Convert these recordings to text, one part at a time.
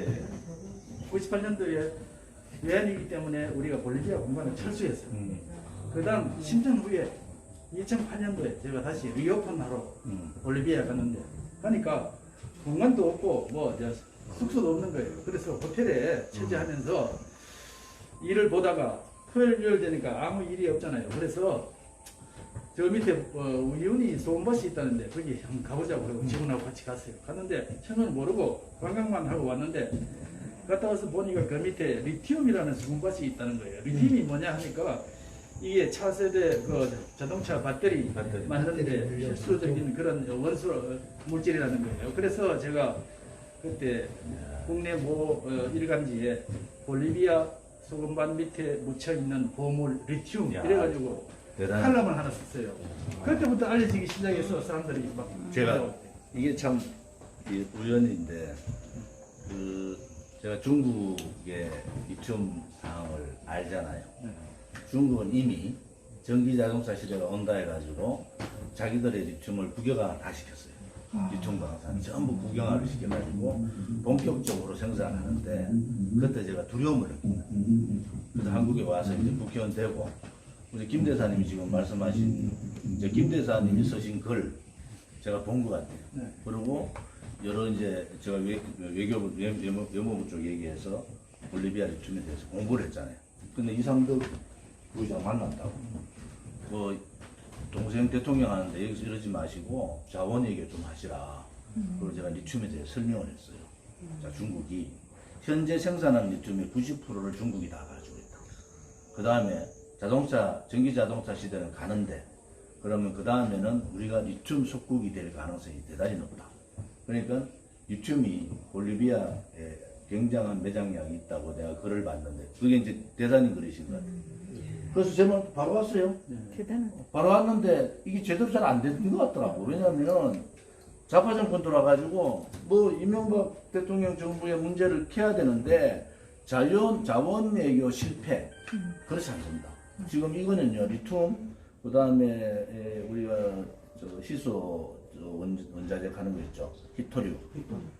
예. 98년도에 외환위기 때문에 우리가 볼리비아 공간을 철수했어요. 음. 그 다음 10년 후에 2008년도에 제가 다시 리오픈하러 음. 볼리비아 갔는데 가니까 공간도 없고 뭐 이제 숙소도 없는 거예요. 그래서 호텔에 체제하면서 일을 보다가 토요일 일요일 되니까 아무 일이 없잖아요. 그래서 저 밑에 어, 우연히 소음밭이 있다는데 거기 한번 가보자고 그러고 직원하고 같이 갔어요. 갔는데 처음에는 모르고 관광만 하고 왔는데 갔다 와서 보니까 그 밑에 리튬이라는 소음밭이 있다는 거예요. 리튬이 뭐냐 하니까 이게 차세대 그 자동차 배터리 배터리. 만드는데 필수적인 그런 원소 물질이라는 거예요. 그래서 제가 그때 국내 모 어, 일간지에 볼리비아 소금반 밑에 묻혀 있는 보물 리튬 야. 이래가지고 대단. 칼럼을 하나 썼어요. 그때부터 알려지기 시작해서 사람들이 막 제가. 이게 참이 우연인데 그 제가 중국의 리튬 상황을 알잖아요. 네. 중국은 이미 전기 자동차 시대가 온다 해가지고 자기들의 리튬을 국영화 다 시켰어요. 리튬 방산 전부 국영화를 시켜가지고 본격적으로 생산하는데 그때 제가 두려움을 느낀다. 그래서 한국에 와서 이제 국회의원 되고 우리 김 대사님이 지금 말씀하신 이제 김 대사님이 쓰신 글 제가 본 것 같아요. 네. 그리고 여러 이제 제가 외, 외교부 외- 외무부 쪽 얘기해서 볼리비아 리튬에 대해서 공부를 했잖아요. 근데 이상덕 부의장 만났다고. 뭐 동생 대통령 하는데 여기서 이러지 마시고 자원 얘기 좀 하시라. 그리고 제가 리튬에 대해 설명을 했어요. 자 중국이 현재 생산하는 리튬의 90%를 중국이 다 가지고 있다. 그 다음에 자동차 전기 자동차 시대는 가는데 그러면 그 다음에는 우리가 리튬 속국이 될 가능성이 대단히 높다. 그러니까 리튬이 볼리비아에 굉장한 매장량이 있다고 내가 글을 봤는데 그게 이제 대단히 글이신 것 같아요. 그래서 제가 바로 왔어요. 대단하다. 바로 왔는데 이게 제대로 잘 안 되는 것 같더라고. 왜냐하면 좌파 정권 들어와가지고 뭐 이명박 대통령 정부의 문제를 캐야 되는데 자연 자원 외교 실패 그렇지 않습니다. 지금 이거는요 리튬 그 다음에 우리가 저 시소 저 원, 원자재 하는 거 있죠 히토류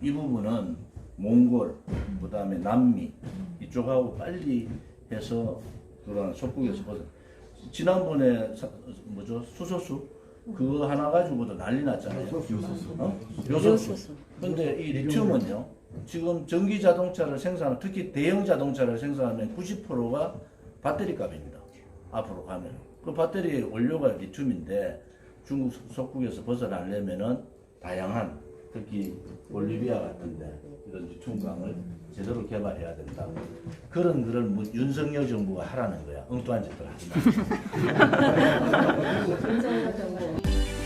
이 부분은 몽골 그 다음에 남미 이쪽하고 빨리 해서 그런 속국에서 벗어 지난번에 사- 뭐죠 수소수 그거 하나 가지고도 난리 났잖아요. 어? 요소수. 요소수. 근데 이 리튬은요. 지금 전기 자동차를 생산, 특히 대형 자동차를 생산하면 90%가 배터리 값입니다. 앞으로 가면. 그 배터리 원료가 리튬인데 중국 속국에서 벗어나려면은 다양한 특히 볼리비아 같은데 이런 리튬광을 제대로 개발해야 된다. 그런 글을 뭐 윤석열 정부가 하라는 거야. 엉뚱한 짓들 하지 마.